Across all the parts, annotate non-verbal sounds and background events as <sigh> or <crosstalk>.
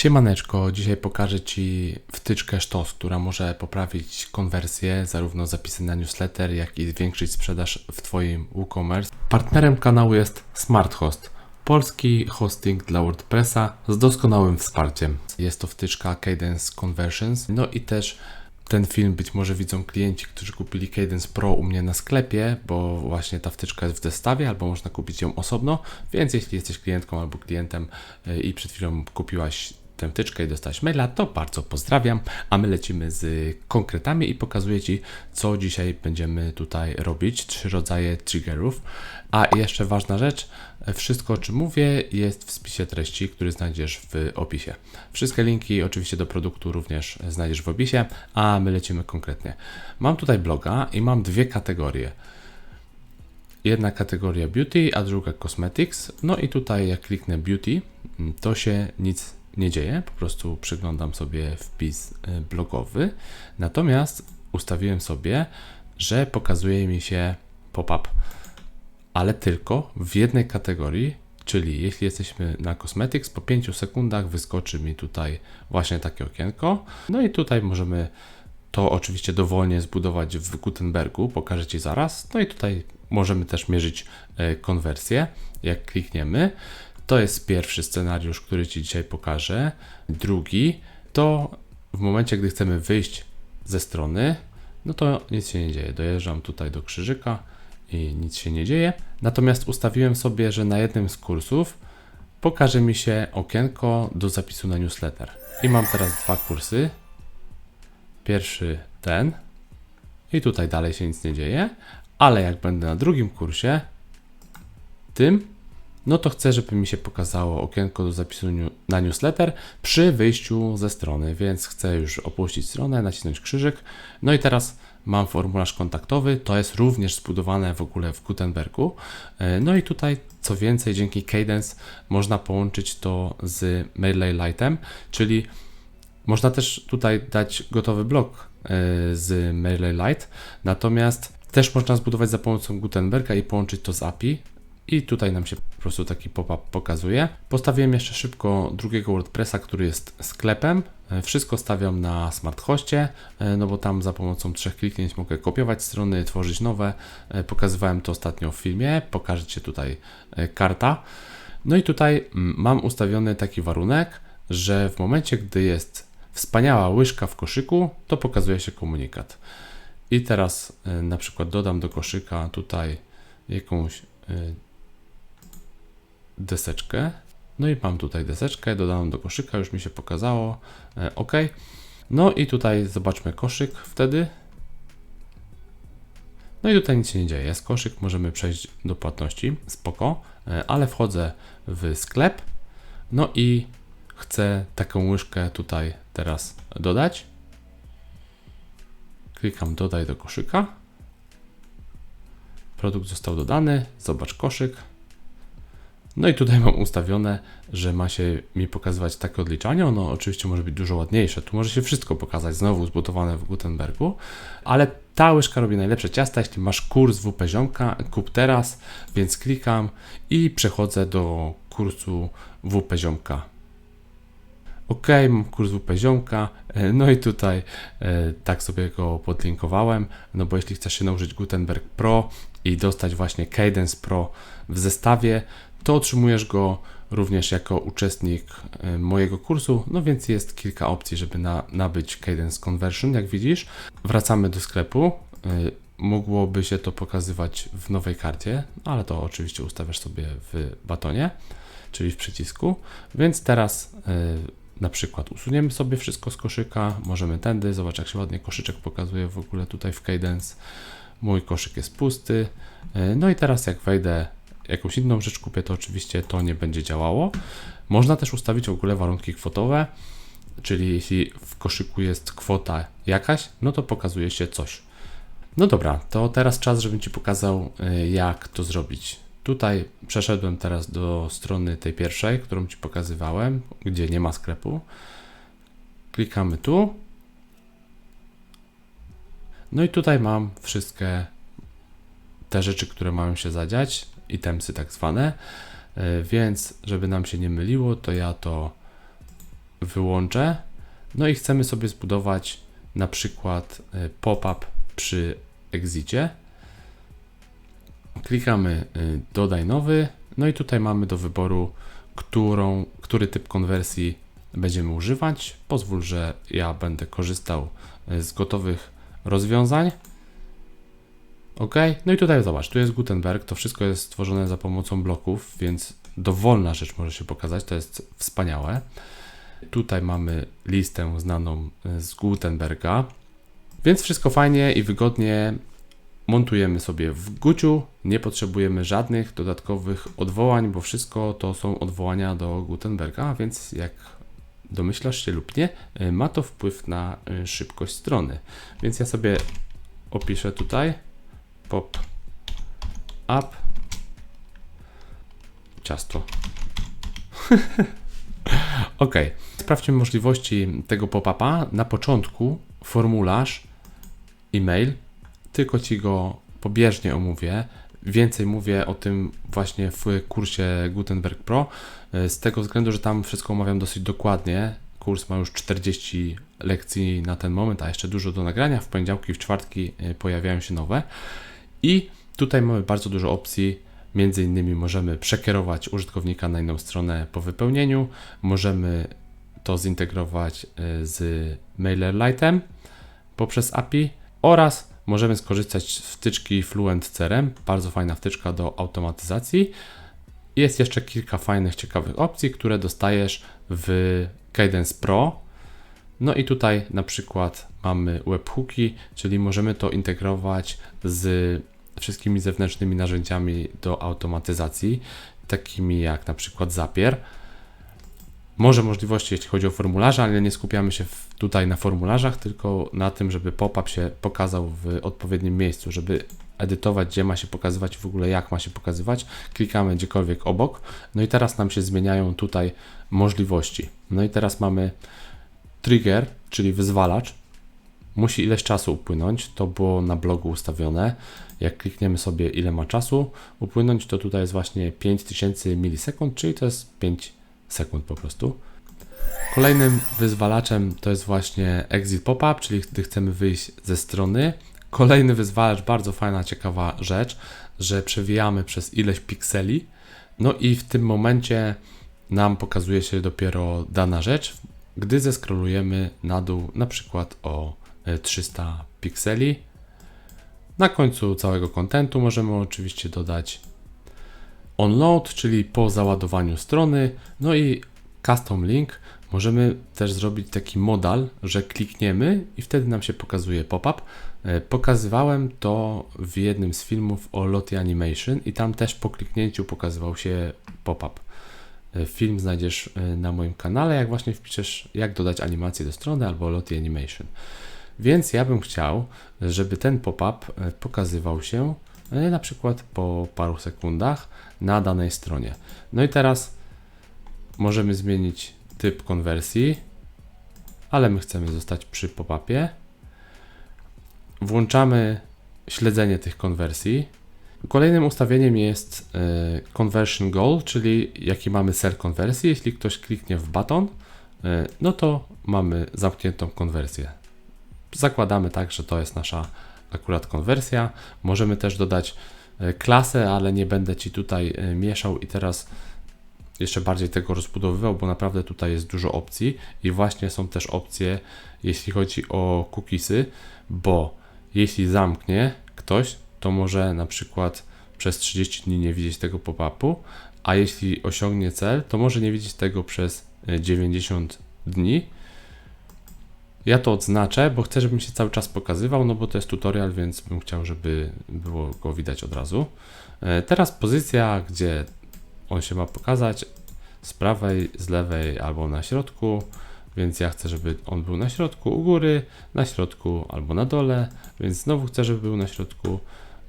Siemaneczko, dzisiaj pokażę Ci wtyczkę Sztos, która może poprawić konwersję, zarówno zapisy na newsletter, jak i zwiększyć sprzedaż w Twoim WooCommerce. Partnerem kanału jest SmartHost, polski hosting dla WordPressa z doskonałym wsparciem. Jest to wtyczka Cadence Conversions, no i też ten film być może widzą klienci, którzy kupili Cadence Pro u mnie na sklepie, bo właśnie ta wtyczka jest w zestawie, albo można kupić ją osobno, więc jeśli jesteś klientką albo klientem y, i przed chwilą kupiłaś tę wtyczkę i dostałeś maila, to bardzo pozdrawiam, a my lecimy z konkretami i pokazuję Ci, co dzisiaj będziemy tutaj robić. Trzy rodzaje triggerów. A jeszcze ważna rzecz, wszystko o czym mówię jest w spisie treści, który znajdziesz w opisie. Wszystkie linki oczywiście do produktu również znajdziesz w opisie, a my lecimy konkretnie. Mam tutaj bloga i mam dwie kategorie. Jedna kategoria beauty, a druga cosmetics. No i tutaj jak kliknę beauty, to się nic nie dzieje, po prostu przeglądam sobie wpis y, blogowy. Natomiast ustawiłem sobie, że pokazuje mi się pop-up, ale tylko w jednej kategorii, czyli jeśli jesteśmy na Cosmetics, po 5 sekundach wyskoczy mi tutaj właśnie takie okienko. No i tutaj możemy to oczywiście dowolnie zbudować w Gutenbergu, pokażę Ci zaraz. No i tutaj możemy też mierzyć y, konwersję, jak klikniemy. To jest pierwszy scenariusz, który Ci dzisiaj pokażę. Drugi to w momencie, gdy chcemy wyjść ze strony, no to nic się nie dzieje. Dojeżdżam tutaj do krzyżyka i nic się nie dzieje. Natomiast ustawiłem sobie, że na jednym z kursów pokaże mi się okienko do zapisu na newsletter. I mam teraz dwa kursy. Pierwszy ten. I tutaj dalej się nic nie dzieje. Ale jak będę na drugim kursie, tym no to chcę, żeby mi się pokazało okienko do zapisu na newsletter przy wyjściu ze strony, więc chcę już opuścić stronę, nacisnąć krzyżyk. No i teraz mam formularz kontaktowy, to jest również zbudowane w ogóle w Gutenbergu. E, no i tutaj co więcej, dzięki Cadence można połączyć to z MailerLite'em, czyli można też tutaj dać gotowy blok e, z MailerLite, natomiast też można zbudować za pomocą Gutenberga i połączyć to z API i tutaj nam się po prostu taki pop-up pokazuje. Postawiłem jeszcze szybko drugiego WordPressa, który jest sklepem. E, wszystko stawiam na Smart Hostie, e, no bo tam za pomocą trzech kliknięć mogę kopiować strony, tworzyć nowe. E, pokazywałem to ostatnio w filmie. Pokażę Ci tutaj karta. No i tutaj mm, mam ustawiony taki warunek, że w momencie, gdy jest wspaniała łyżka w koszyku, to pokazuje się komunikat. I teraz na przykład dodam do koszyka tutaj jakąś deseczkę. No i mam tutaj deseczkę, dodałem do koszyka, już mi się pokazało. E, OK. No i tutaj zobaczmy koszyk wtedy. No i tutaj nic się nie dzieje. Jest koszyk, możemy przejść do płatności, spoko, e, ale wchodzę w sklep. No i chcę taką łyżkę tutaj teraz dodać. Klikam dodaj do koszyka. Produkt został dodany. Zobacz koszyk. No i tutaj <laughs> mam ustawione, że ma się mi pokazywać takie odliczanie. Ono oczywiście może być dużo ładniejsze. Tu może się wszystko pokazać, znowu zbudowane w Gutenbergu, ale ta łyżka robi najlepsze ciasta. Jeśli masz kurs WP Ziomka, kup teraz, więc klikam i przechodzę do kursu WP Ziomka. OK, mam kurs WP Ziomka, e, no i tutaj e, tak sobie go podlinkowałem, no bo jeśli chcesz się nauczyć Gutenberg Pro i dostać właśnie Cadence Pro w zestawie, to otrzymujesz go również jako uczestnik e, mojego kursu, no więc jest kilka opcji, żeby na, nabyć Cadence Conversion, jak widzisz. Wracamy do sklepu. E, mogłoby się to pokazywać w nowej karcie, ale to oczywiście ustawiasz sobie w batonie, czyli w przycisku. Więc teraz e, na przykład usuniemy sobie wszystko z koszyka, możemy tędy, zobacz jak się ładnie koszyczek pokazuje w ogóle tutaj w Cadence. Mój koszyk jest pusty. No i teraz jak wejdę jakąś inną rzecz kupię, to oczywiście to nie będzie działało. Można też ustawić w ogóle warunki kwotowe, czyli jeśli w koszyku jest kwota jakaś, no to pokazuje się coś. No dobra, to teraz czas, żebym Ci pokazał, y, jak to zrobić. Tutaj przeszedłem teraz do strony tej pierwszej, którą Ci pokazywałem, gdzie nie ma sklepu. Klikamy tu. No i tutaj mam wszystkie te rzeczy, które mają się zadziać itemsy tak zwane. E, więc, żeby nam się nie myliło, to ja to wyłączę. No i chcemy sobie zbudować na przykład e, pop-up przy exicie. Klikamy y, dodaj nowy. No i tutaj mamy do wyboru, którą, który typ konwersji będziemy używać. Pozwól, że ja będę korzystał z gotowych rozwiązań. OK, no i tutaj zobacz, tu jest Gutenberg, to wszystko jest stworzone za pomocą bloków, więc dowolna rzecz może się pokazać, to jest wspaniałe. Tutaj mamy listę znaną y, z Gutenberga, więc wszystko fajnie i wygodnie montujemy sobie w Guciu. Nie potrzebujemy żadnych dodatkowych odwołań, bo wszystko to są odwołania do Gutenberga, więc jak domyślasz się lub nie, y, ma to wpływ na y, szybkość strony. Więc ja sobie opiszę tutaj pop up ciasto. <laughs> ok, sprawdźmy możliwości tego pop-upa. Na początku formularz, e-mail, tylko Ci go pobieżnie omówię. Więcej mówię o tym właśnie w kursie Gutenberg Pro, z tego względu, że tam wszystko omawiam dosyć dokładnie. Kurs ma już 40 lekcji na ten moment, a jeszcze dużo do nagrania. W poniedziałki w czwartki y, pojawiają się nowe. I tutaj mamy bardzo dużo opcji. Między innymi możemy przekierować użytkownika na inną stronę po wypełnieniu, możemy to zintegrować y, z MailerLite'em poprzez API oraz możemy skorzystać z wtyczki Fluent CRM, bardzo fajna wtyczka do automatyzacji. Jest jeszcze kilka fajnych, ciekawych opcji, które dostajesz w Cadence Pro. No i tutaj na przykład mamy webhooki, czyli możemy to integrować z wszystkimi zewnętrznymi narzędziami do automatyzacji, takimi jak na przykład Zapier. Może możliwości, jeśli chodzi o formularze, ale nie skupiamy się tutaj na formularzach, tylko na tym, żeby pop-up się pokazał w odpowiednim miejscu, żeby edytować, gdzie ma się pokazywać, w ogóle jak ma się pokazywać. Klikamy gdziekolwiek obok. No i teraz nam się zmieniają tutaj możliwości. No i teraz mamy trigger, czyli wyzwalacz. Musi ileś czasu upłynąć, to było na blogu ustawione. Jak klikniemy sobie ile ma czasu upłynąć, to tutaj jest właśnie 5000 milisekund, czyli to jest 5 sekund po prostu. Kolejnym wyzwalaczem to jest właśnie exit pop-up, czyli gdy chcemy wyjść ze strony. Kolejny wyzwalacz, bardzo fajna, ciekawa rzecz, że przewijamy przez ileś pikseli. No i w tym momencie nam pokazuje się dopiero dana rzecz, gdy zeskrolujemy na dół na przykład o 300 e, pikseli. Na końcu całego kontentu możemy oczywiście dodać onload, czyli po załadowaniu strony, no i custom link. Możemy też zrobić taki modal, że klikniemy i wtedy nam się pokazuje pop-up. E, pokazywałem to w jednym z filmów o Lottie Animation i tam też po kliknięciu pokazywał się pop-up. E, film znajdziesz e, na moim kanale, jak właśnie wpiszesz, jak dodać animację do strony albo Lottie Animation. Więc ja bym chciał, żeby ten pop-up pokazywał się na przykład po paru sekundach na danej stronie. No i teraz możemy zmienić typ konwersji, ale my chcemy zostać przy pop-upie. Włączamy śledzenie tych konwersji. Kolejnym ustawieniem jest y, conversion goal, czyli jaki mamy cel konwersji. Jeśli ktoś kliknie w baton, y, no to mamy zamkniętą konwersję. Zakładamy tak, że to jest nasza akurat konwersja. Możemy też dodać e, klasę, ale nie będę Ci tutaj e, mieszał i teraz jeszcze bardziej tego rozbudowywał, bo naprawdę tutaj jest dużo opcji i właśnie są też opcje, jeśli chodzi o cookiesy, bo jeśli zamknie ktoś, to może na przykład przez 30 dni nie widzieć tego pop-upu, a jeśli osiągnie cel, to może nie widzieć tego przez 90 e, dni ja to odznaczę, bo chcę, żebym się cały czas pokazywał, no bo to jest tutorial, więc bym chciał, żeby było go widać od razu. E, teraz pozycja, gdzie on się ma pokazać, z prawej, z lewej albo na środku, więc ja chcę, żeby on był na środku, u góry, na środku albo na dole, więc znowu chcę, żeby był na środku.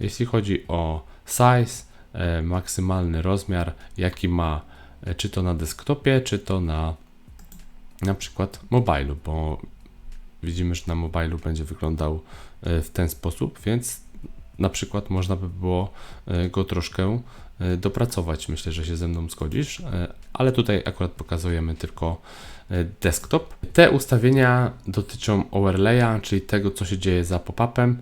Jeśli chodzi o size, e, maksymalny rozmiar, jaki ma, e, czy to na desktopie, czy to na na przykład mobilu, bo widzimy, że na mobilu będzie wyglądał e, w ten sposób, więc na przykład można by było go troszkę dopracować. Myślę, że się ze mną zgodzisz, ale tutaj akurat pokazujemy tylko desktop. Te ustawienia dotyczą overlaya, czyli tego, co się dzieje za pop-upem,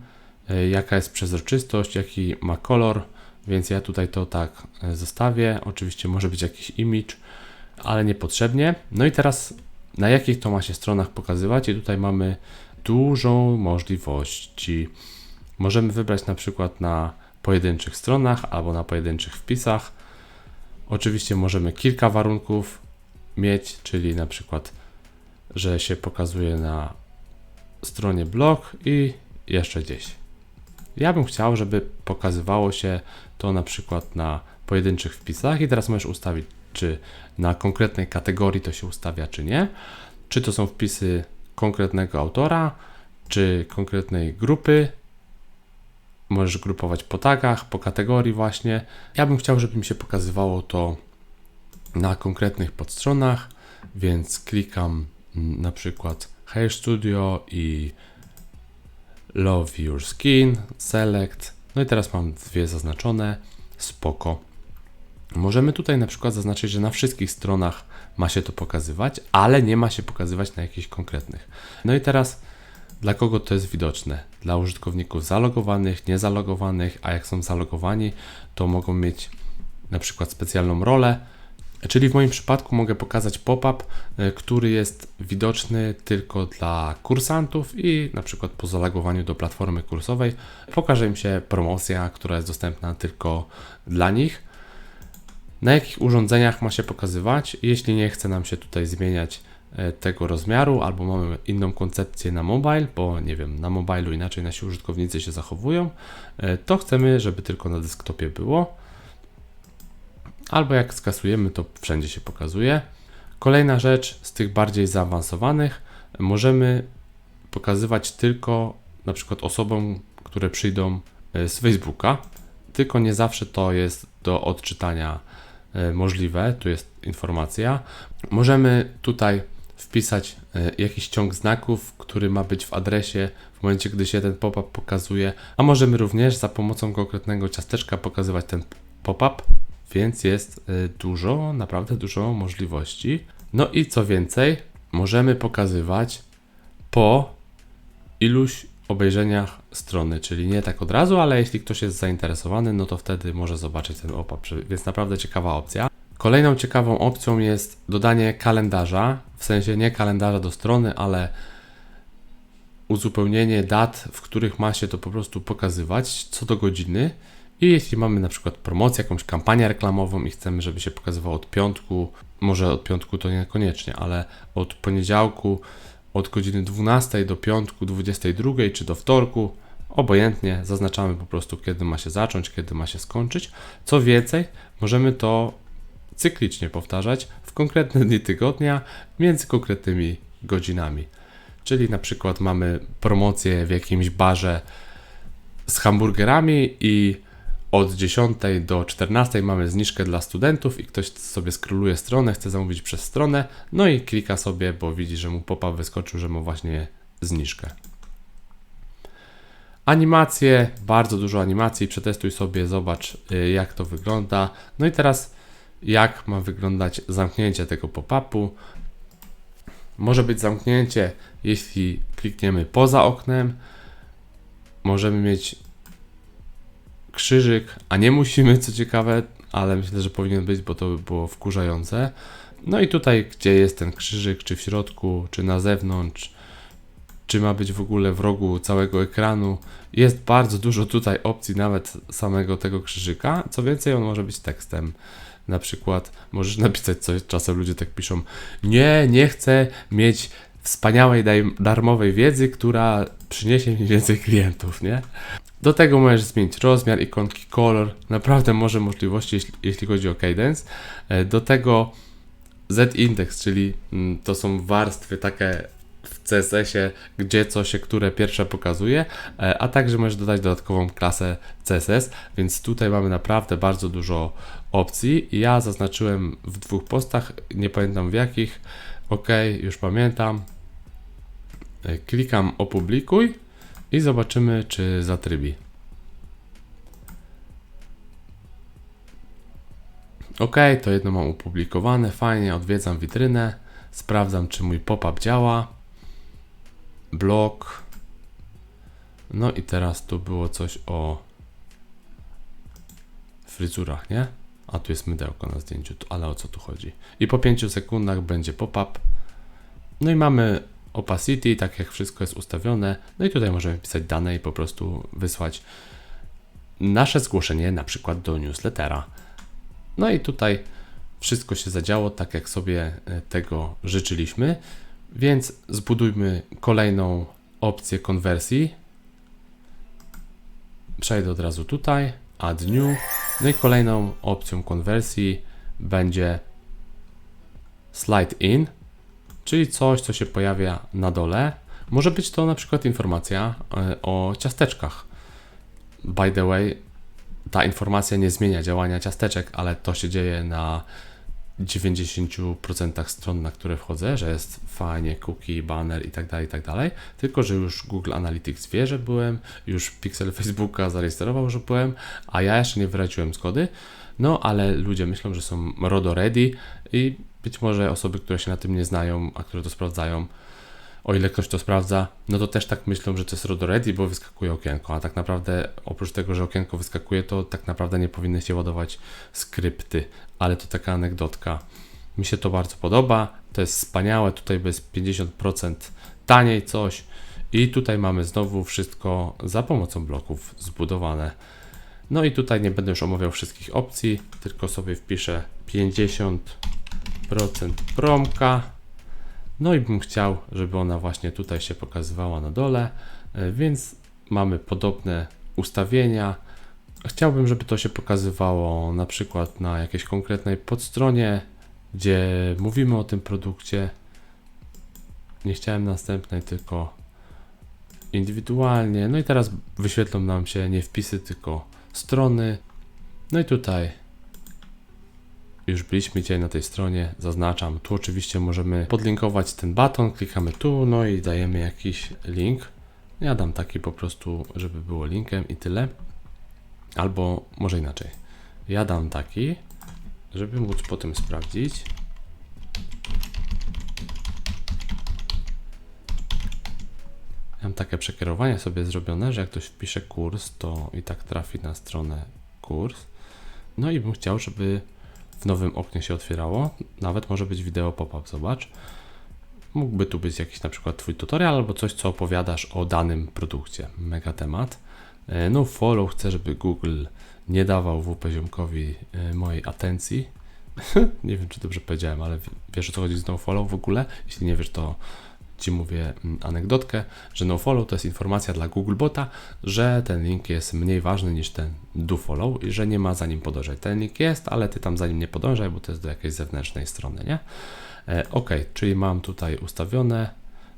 jaka jest przezroczystość, jaki ma kolor, więc ja tutaj to tak e, zostawię. Oczywiście może być jakiś image, ale niepotrzebnie. No i teraz na jakich to ma się stronach pokazywać i tutaj mamy dużą możliwości. Możemy wybrać na przykład na pojedynczych stronach albo na pojedynczych wpisach. Oczywiście możemy kilka warunków mieć, czyli na przykład, że się pokazuje na stronie blog i jeszcze gdzieś. Ja bym chciał, żeby pokazywało się to na przykład na pojedynczych wpisach i teraz możesz ustawić, czy na konkretnej kategorii to się ustawia, czy nie. Czy to są wpisy konkretnego autora, czy konkretnej grupy. Możesz grupować po tagach, po kategorii właśnie. Ja bym chciał, żeby mi się pokazywało to na konkretnych podstronach, więc klikam mm, na przykład Hair Studio i Love Your Skin, Select. No i teraz mam dwie zaznaczone. Spoko. Możemy tutaj na przykład zaznaczyć, że na wszystkich stronach ma się to pokazywać, ale nie ma się pokazywać na jakichś konkretnych. No i teraz dla kogo to jest widoczne? Dla użytkowników zalogowanych, niezalogowanych, a jak są zalogowani, to mogą mieć na przykład specjalną rolę. Czyli w moim przypadku mogę pokazać pop-up, y, który jest widoczny tylko dla kursantów i na przykład po zalogowaniu do platformy kursowej pokaże im się promocja, która jest dostępna tylko dla nich. Na jakich urządzeniach ma się pokazywać? Jeśli nie chce nam się tutaj zmieniać e, tego rozmiaru, albo mamy inną koncepcję na mobile, bo nie wiem, na mobilu inaczej nasi użytkownicy się zachowują, e, to chcemy, żeby tylko na desktopie było. Albo jak skasujemy, to wszędzie się pokazuje. Kolejna rzecz z tych bardziej zaawansowanych, możemy pokazywać tylko na przykład osobom, które przyjdą e, z Facebooka, tylko nie zawsze to jest do odczytania e, możliwe. Tu jest informacja. Możemy tutaj wpisać e, jakiś ciąg znaków, który ma być w adresie w momencie, gdy się ten pop-up pokazuje, a możemy również za pomocą konkretnego ciasteczka pokazywać ten pop-up, więc jest e, dużo, naprawdę dużo możliwości. No i co więcej, możemy pokazywać po iluś obejrzeniach strony, czyli nie tak od razu, ale jeśli ktoś jest zainteresowany, no to wtedy może zobaczyć ten pop-up, więc naprawdę ciekawa opcja. Kolejną ciekawą opcją jest dodanie kalendarza, w sensie nie kalendarza do strony, ale uzupełnienie dat, w których ma się to po prostu pokazywać co do godziny. I jeśli mamy na przykład promocję, jakąś kampanię reklamową i chcemy, żeby się pokazywało od piątku, może od piątku to niekoniecznie, ale od poniedziałku od godziny 12 do piątku 22 czy do wtorku, obojętnie zaznaczamy po prostu kiedy ma się zacząć, kiedy ma się skończyć. Co więcej, możemy to cyklicznie powtarzać w konkretne dni tygodnia między konkretnymi godzinami. Czyli na przykład mamy promocję w jakimś barze z hamburgerami i od 10 do 14 mamy zniżkę dla studentów i ktoś sobie skroluje stronę, chce zamówić przez stronę, no i klika sobie, bo widzi, że mu pop-up wyskoczył, że ma właśnie zniżkę. Animacje, bardzo dużo animacji, przetestuj sobie, zobacz y, jak to wygląda. No i teraz jak ma wyglądać zamknięcie tego pop-upu. Może być zamknięcie, jeśli klikniemy poza oknem. Możemy mieć krzyżyk, a nie musimy, co ciekawe, ale myślę, że powinien być, bo to by było wkurzające. No i tutaj, gdzie jest ten krzyżyk, czy w środku, czy na zewnątrz, czy ma być w ogóle w rogu całego ekranu, jest bardzo dużo tutaj opcji, nawet samego tego krzyżyka. Co więcej, on może być tekstem. Na przykład możesz napisać coś, czasem ludzie tak piszą, nie, nie chcę mieć wspaniałej darmowej wiedzy, która przyniesie mi więcej klientów, nie? Do tego możesz zmienić rozmiar, ikonki, kolor, naprawdę może możliwości, jeśli, jeśli chodzi o Cadence. E, do tego Z-index, czyli mm, to są warstwy takie w CSS-ie, gdzie co się które pierwsze pokazuje, e, a także możesz dodać dodatkową klasę CSS, więc tutaj mamy naprawdę bardzo dużo opcji. Ja zaznaczyłem w dwóch postach, nie pamiętam w jakich. OK, już pamiętam. E, klikam opublikuj i zobaczymy, czy zatrybi. Ok, to jedno mam opublikowane, fajnie, odwiedzam witrynę, sprawdzam, czy mój pop-up działa. Blok. No i teraz tu było coś o fryzurach, nie? A tu jest mydełko na zdjęciu, ale o co tu chodzi? I po 5 sekundach będzie pop-up. No i mamy opacity, tak jak wszystko jest ustawione. No i tutaj możemy pisać dane i po prostu wysłać nasze zgłoszenie na przykład do newslettera. No i tutaj wszystko się zadziało tak, jak sobie e, tego życzyliśmy, więc zbudujmy kolejną opcję konwersji. Przejdę od razu tutaj, add new. No i kolejną opcją konwersji będzie slide in, czyli coś, co się pojawia na dole. Może być to na przykład informacja e, o ciasteczkach. By the way, ta informacja nie zmienia działania ciasteczek, ale to się dzieje na 90% stron, na które wchodzę, że jest fajnie, cookie, banner i tak dalej, i tak dalej. Tylko, że już Google Analytics wie, że byłem, już Pixel Facebooka zarejestrował, że byłem, a ja jeszcze nie wyraziłem zgody. No, ale ludzie myślą, że są RODO ready i być może osoby, które się na tym nie znają, a które to sprawdzają, o ile ktoś to sprawdza, no to też tak myślą, że to jest RODO ready, bo wyskakuje okienko, a tak naprawdę oprócz tego, że okienko wyskakuje, to tak naprawdę nie powinny się ładować skrypty, ale to taka anegdotka. Mi się to bardzo podoba, to jest wspaniałe, tutaj jest 50% taniej coś. I tutaj mamy znowu wszystko za pomocą bloków zbudowane. No i tutaj nie będę już omawiał wszystkich opcji, tylko sobie wpiszę 50% promka. No i bym chciał, żeby ona właśnie tutaj się pokazywała na dole, e, więc mamy podobne ustawienia. Chciałbym, żeby to się pokazywało na przykład na jakiejś konkretnej podstronie, gdzie mówimy o tym produkcie. Nie chciałem następnej, tylko indywidualnie. No i teraz wyświetlą nam się nie wpisy, tylko strony. No i tutaj już byliśmy dzisiaj na tej stronie, zaznaczam. Tu oczywiście możemy podlinkować ten baton, klikamy tu, no i dajemy jakiś link. Ja dam taki po prostu, żeby było linkiem i tyle. Albo może inaczej. Ja dam taki, żeby móc potem sprawdzić. Ja Mam takie przekierowanie sobie zrobione, że jak ktoś wpisze kurs, to i tak trafi na stronę kurs. No i bym chciał, żeby w nowym oknie się otwierało. Nawet może być wideo pop-up, zobacz. Mógłby tu być jakiś na przykład Twój tutorial albo coś, co opowiadasz o danym produkcie. Mega temat. E, No follow, chcę, żeby Google nie dawał WP Ziomkowi e, mojej atencji. <laughs> nie wiem, czy dobrze powiedziałem, ale wiesz o co chodzi z nofollow w ogóle? Jeśli nie wiesz, to Ci mówię mm, anegdotkę, że nofollow to jest informacja dla Googlebota, że ten link jest mniej ważny niż ten dofollow i że nie ma za nim podążać. Ten link jest, ale Ty tam za nim nie podążaj, bo to jest do jakiejś zewnętrznej strony, nie? E, ok, czyli mam tutaj ustawione.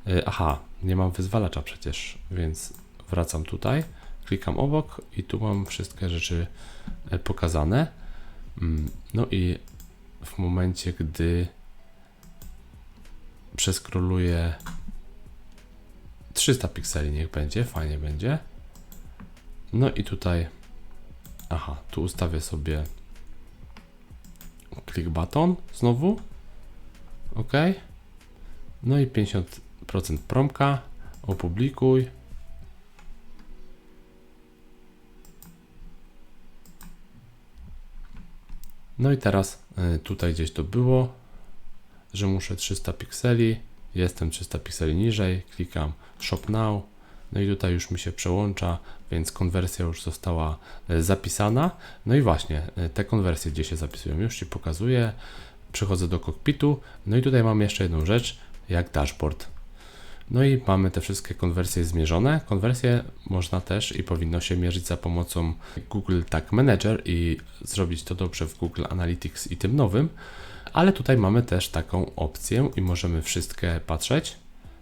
E, aha, nie mam wyzwalacza przecież, więc wracam tutaj, klikam obok i tu mam wszystkie rzeczy e, pokazane. Mm, No i w momencie, gdy przeskroluję 300 pikseli, niech będzie, fajnie będzie. No i tutaj, aha, tu ustawię sobie click button znowu. OK. No i 50% promka, opublikuj. No i teraz y, tutaj gdzieś to było, że muszę 300 pikseli, jestem 300 pikseli niżej, klikam Shop Now, no i tutaj już mi się przełącza, więc konwersja już została e, zapisana. No i właśnie, e, te konwersje gdzie się zapisują, już Ci pokazuję. Przechodzę do kokpitu, no i tutaj mamy jeszcze jedną rzecz, jak dashboard. No i mamy te wszystkie konwersje zmierzone. Konwersje można też i powinno się mierzyć za pomocą Google Tag Manager i zrobić to dobrze w Google Analytics i tym nowym. Ale tutaj mamy też taką opcję i możemy wszystkie patrzeć.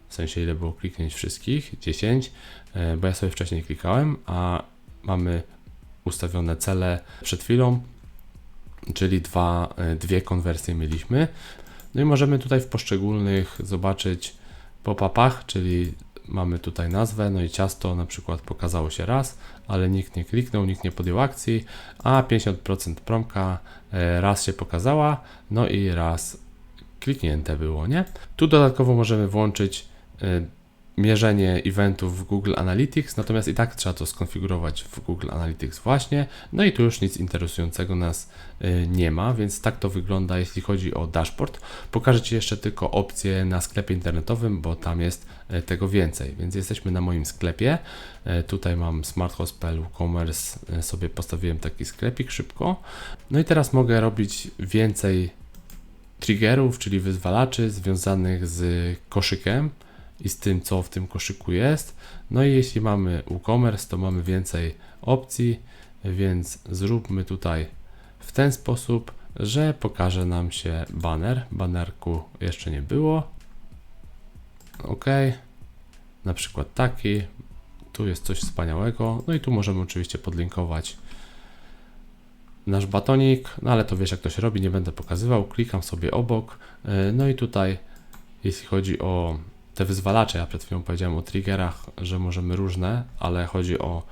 W sensie ile było kliknięć wszystkich, 10, e, bo ja sobie wcześniej klikałem, a mamy ustawione cele przed chwilą, czyli dwa, e, dwie konwersje mieliśmy. No i możemy tutaj w poszczególnych zobaczyć pop-upach, czyli mamy tutaj nazwę, no i ciasto na przykład pokazało się raz, ale nikt nie kliknął, nikt nie podjął akcji, a 50% promka e, raz się pokazała, no i raz kliknięte było, nie? Tu dodatkowo możemy włączyć e, mierzenie eventów w Google Analytics, natomiast i tak trzeba to skonfigurować w Google Analytics właśnie. No i tu już nic interesującego nas y, nie ma, więc tak to wygląda jeśli chodzi o dashboard. Pokażę Ci jeszcze tylko opcje na sklepie internetowym, bo tam jest y, tego więcej. Więc jesteśmy na moim sklepie. Y, tutaj mam smarthost.pl e-commerce, sobie postawiłem taki sklepik szybko. No i teraz mogę robić więcej triggerów, czyli wyzwalaczy związanych z koszykiem i z tym, co w tym koszyku jest. No i jeśli mamy WooCommerce, to mamy więcej opcji, więc zróbmy tutaj w ten sposób, że pokaże nam się banner. Banerku jeszcze nie było. OK. Na przykład taki. Tu jest coś wspaniałego. No i tu możemy oczywiście podlinkować nasz batonik, no ale to wiesz jak to się robi, nie będę pokazywał. Klikam sobie obok. No i tutaj, jeśli chodzi o te wyzwalacze, ja przed chwilą powiedziałem o triggerach, że możemy różne, ale chodzi o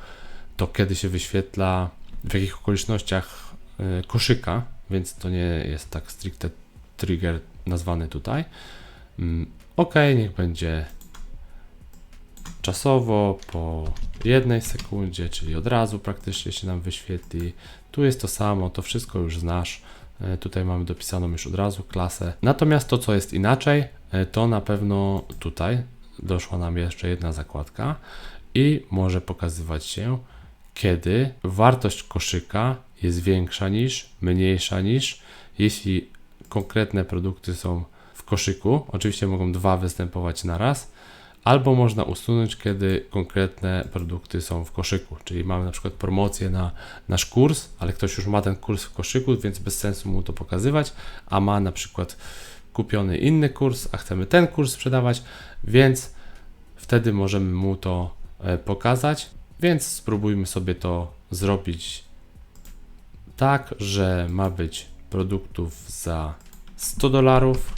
to, kiedy się wyświetla, w jakich okolicznościach y, koszyka, więc to nie jest tak stricte trigger nazwany tutaj. Mm, ok, niech będzie czasowo po jednej sekundzie, czyli od razu praktycznie się nam wyświetli. Tu jest to samo, to wszystko już znasz. Y, tutaj mamy dopisaną już od razu klasę. Natomiast to, co jest inaczej, E, to na pewno tutaj doszła nam jeszcze jedna zakładka i może pokazywać się, kiedy wartość koszyka jest większa niż, mniejsza niż, jeśli konkretne produkty są w koszyku. Oczywiście mogą dwa występować na raz, albo można usunąć, kiedy konkretne produkty są w koszyku. Czyli mamy na przykład promocję na nasz kurs, ale ktoś już ma ten kurs w koszyku, więc bez sensu mu to pokazywać, a ma na przykład kupiony inny kurs, a chcemy ten kurs sprzedawać, więc wtedy możemy mu to e, pokazać. Więc spróbujmy sobie to zrobić tak, że ma być produktów za 100 dolarów,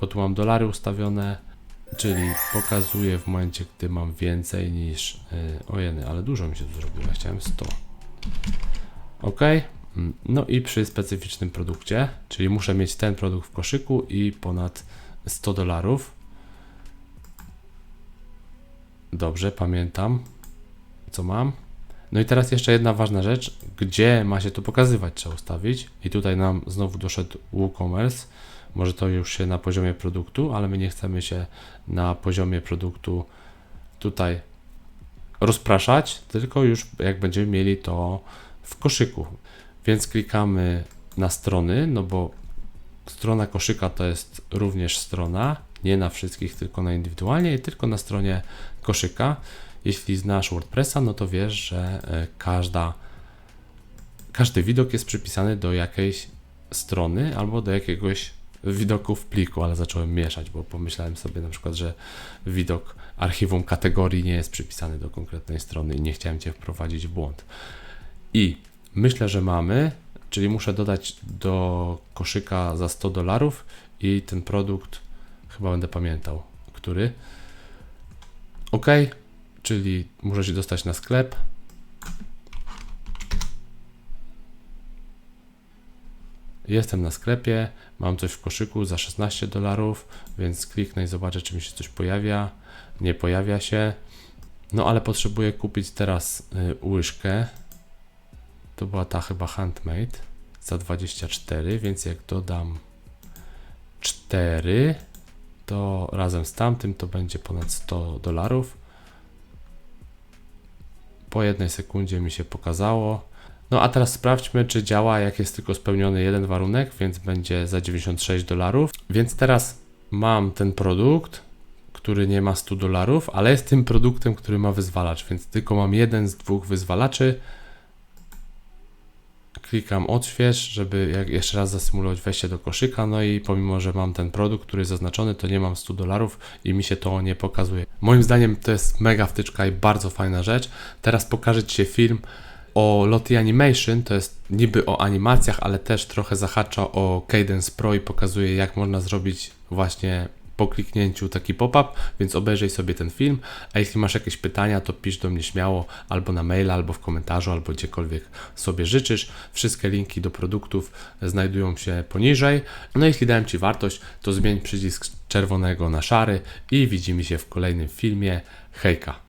bo tu mam dolary ustawione, czyli pokazuję w momencie, gdy mam więcej niż, yy, ojeny, ale dużo mi się tu zrobiło, ja chciałem 100. OK, no i przy specyficznym produkcie, czyli muszę mieć ten produkt w koszyku i ponad 100 dolarów. Dobrze, pamiętam co mam. No i teraz jeszcze jedna ważna rzecz, gdzie ma się to pokazywać, trzeba ustawić. I tutaj nam znowu doszedł WooCommerce. Może to już się na poziomie produktu, ale my nie chcemy się na poziomie produktu tutaj rozpraszać, tylko już jak będziemy mieli to w koszyku. Więc klikamy na strony, no bo strona koszyka to jest również strona, nie na wszystkich, tylko na indywidualnie i tylko na stronie koszyka. Jeśli znasz WordPressa, no to wiesz, że e, każda, każdy widok jest przypisany do jakiejś strony albo do jakiegoś widoku w pliku, ale zacząłem mieszać, bo pomyślałem sobie na przykład, że widok archiwum kategorii nie jest przypisany do konkretnej strony i nie chciałem Cię wprowadzić w błąd. I Myślę, że mamy, czyli muszę dodać do koszyka za 100 dolarów i ten produkt chyba będę pamiętał, który. OK, czyli muszę się dostać na sklep. Jestem na sklepie, mam coś w koszyku za 16 dolarów, więc kliknę i zobaczę, czy mi się coś pojawia. Nie pojawia się. No ale potrzebuję kupić teraz y, łyżkę to była ta chyba handmade za 24, więc jak dodam 4, to razem z tamtym to będzie ponad 100 dolarów. Po jednej sekundzie mi się pokazało. No a teraz sprawdźmy, czy działa, jak jest tylko spełniony jeden warunek, więc będzie za 96 dolarów. Więc teraz mam ten produkt, który nie ma 100 dolarów, ale jest tym produktem, który ma wyzwalacz, więc tylko mam jeden z dwóch wyzwalaczy klikam odśwież, żeby jeszcze raz zasymulować wejście do koszyka, no i pomimo, że mam ten produkt, który jest zaznaczony, to nie mam 100 dolarów i mi się to nie pokazuje. Moim zdaniem to jest mega wtyczka i bardzo fajna rzecz. Teraz pokażę Ci film o Lottie Animation, to jest niby o animacjach, ale też trochę zahacza o Cadence Pro i pokazuje jak można zrobić właśnie po kliknięciu taki pop-up, więc obejrzyj sobie ten film. A jeśli masz jakieś pytania, to pisz do mnie śmiało albo na maila, albo w komentarzu, albo gdziekolwiek sobie życzysz. Wszystkie linki do produktów znajdują się poniżej. No jeśli dałem Ci wartość, to zmień przycisk czerwonego na szary i widzimy się w kolejnym filmie. Hejka!